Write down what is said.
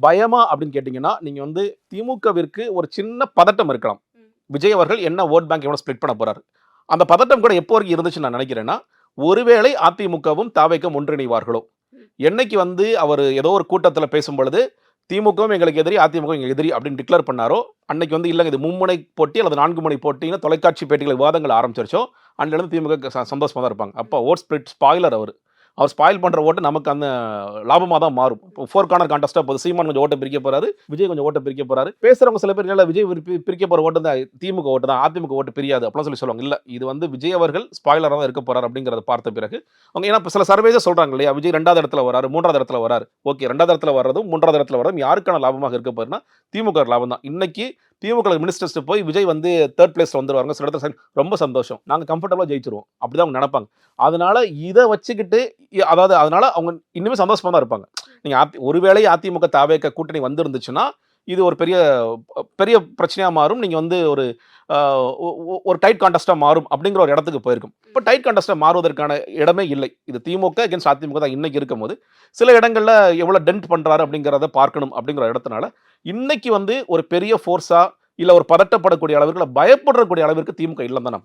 பயமா அப்படின்னு கேட்டிங்கன்னா நீங்க வந்து திமுகவிற்கு ஒரு சின்ன பதட்டம் இருக்கலாம். விஜய் அவர்கள் என்ன ஓட் பேங்க் எவ்வளோ ஸ்ப்ளிட் பண்ண போறாரு? அந்த பதட்டம் கூட எப்போ வரைக்கும் இருந்துச்சுன்னு நான் நினைக்கிறேன்னா ஒருவேளை அதிமுகவும் தாவைக்கும் ஒன்றிணைவார்களோ? என்னைக்கு வந்து அவர் ஏதோ ஒரு கூட்டத்தில் பேசும் பொழுது திமுகவும் எங்களுக்கு எதிரி அதிமுக எங்களுக்கு எதிரி அப்படின்னு டிக்ளேர் பண்ணாரோ? அன்னைக்கு வந்து இல்லைங்க இது மும்முனை போட்டி அல்லது நான்கு முனை போட்டின்னு தொலைக்காட்சி பேட்டிகள் விவாதங்கள் ஆரம்பிச்சிருச்சோ? அன்னிலிருந்து திமுக ச- சந்தோஷமா தான் இருப்பாங்க. அப்போ ஓட் ஸ்பிளிட் ஸ்பாய்லர் அவர். அவர் ஸ்பாயில் பண்ணுற ஓட்டு நமக்கு அந்த லாபமாக தான் மாறும். இப்போ ஃபோர் கார்னர் கான்டெஸ்ட்டாக போகுது. சீமான் கொஞ்சம் ஓட்டை பிரிக்க போகிறாரு விஜய் கொஞ்சம் ஓட்டை பிரிக்க போகிறாரு பேசுகிறவங்க சில பேர் இல்லை விஜய் பிரிக்க போகிற ஓட்டு தான் திமுக ஓட்டு தான் அதிமுக ஓட்டு பிரியாது அப்படிலாம் சொல்லி சொல்லுவாங்க. இல்லை இது வந்து விஜய் அவர்கள் ஸ்பாயிலராக தான் இருக்க போகிறார் அப்படிங்கிறத பார்த்த பிறகு அவங்க ஏன்னா சில சர்வேஸே சொல்கிறாங்க இல்லையா விஜய் ரெண்டாவது இடத்துல வராரு மூன்றாவது இடத்துல வராரு. ஓகே ரெண்டாவது இடத்துல வர்றதும் மூன்றாவது இடத்துல வர்றதும் யாருக்கான லாபமாக இருக்க போறதுன்னா திமுக லாபம் தான். இன்னைக்கு திமுக மினிஸ்டர்ஸ் போய் விஜய் வந்து தேர்ட் பிளேஸில் வந்துருவாங்க சில இடத்துல ரொம்ப சந்தோஷம். நாங்கள் கம்ஃபர்டபுளாக ஜெயிச்சிருவோம். அப்படிதான் அவங்க நினைப்பாங்க. அதனால் இதை வச்சுக்கிட்டு அதாவது அதனால் அவங்க இன்னுமே சந்தோஷமாக தான் இருப்பாங்க. நீங்கள் அதி- ஒருவேளை அதிமுக தாவேக்க கூட்டணி வந்துருந்துச்சுன்னா இது ஒரு பெரிய பெரிய பிரச்சனையாக மாறும். நீங்கள் வந்து ஒரு ஒரு டைட் கான்டெஸ்ட்டாக மாறும் அப்படிங்கிற ஒரு இடத்துக்கு போயிருக்கும். இப்போ டைட் கான்டெஸ்ட்டாக மாறுவதற்கான இடமே இல்லை. இது திமுக அகேன்ஸ்ட் அதிமுக தான் இன்றைக்கி இருக்கும் போது சில இடங்களில் எவ்வளோ டென்ட் பண்ணுறாரு அப்படிங்கிறத பார்க்கணும் அப்படிங்கிற இடத்துனால இன்னைக்கு வந்து ஒரு பெரிய ஃபோர்ஸா இல்ல ஒரு பதட்டப்படக்கூடிய அளவிற்கு பயப்படக்கூடிய அளவிற்கு திமுக இல்லைன்னு தான் நான் பார்க்கிறேன்.